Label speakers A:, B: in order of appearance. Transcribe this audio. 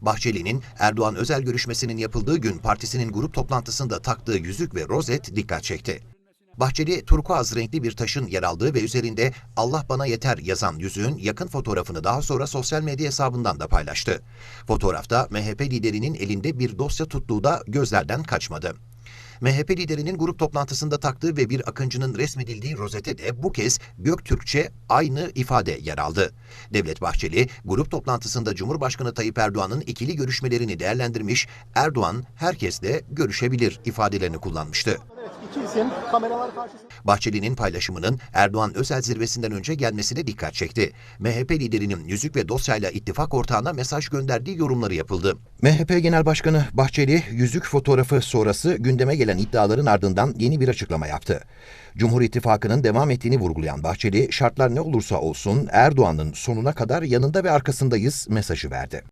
A: Bahçeli'nin Erdoğan özel görüşmesinin yapıldığı gün partisinin grup toplantısında taktığı yüzük ve rozet dikkat çekti. Bahçeli, turkuaz renkli bir taşın yer aldığı ve üzerinde Allah bana yeter yazan yüzüğün yakın fotoğrafını daha sonra sosyal medya hesabından da paylaştı. Fotoğrafta MHP liderinin elinde bir dosya tuttuğu da gözlerden kaçmadı. MHP liderinin grup toplantısında taktığı ve bir akıncının resmedildiği rozete de bu kez Göktürkçe aynı ifade yer aldı. Devlet Bahçeli, grup toplantısında Cumhurbaşkanı Tayyip Erdoğan'ın ikili görüşmelerini değerlendirmiş, Erdoğan herkesle görüşebilir ifadelerini kullanmıştı.
B: İki kameralar karşısında.
A: Bahçeli'nin paylaşımının Erdoğan özel zirvesinden önce gelmesine dikkat çekti. MHP liderinin yüzük ve dosyayla ittifak ortağına mesaj gönderdiği yorumları yapıldı. MHP Genel Başkanı Bahçeli, yüzük fotoğrafı sonrası gündeme gelen iddiaların ardından yeni bir açıklama yaptı. Cumhur İttifakı'nın devam ettiğini vurgulayan Bahçeli, şartlar ne olursa olsun Erdoğan'ın sonuna kadar yanında ve arkasındayız mesajı verdi.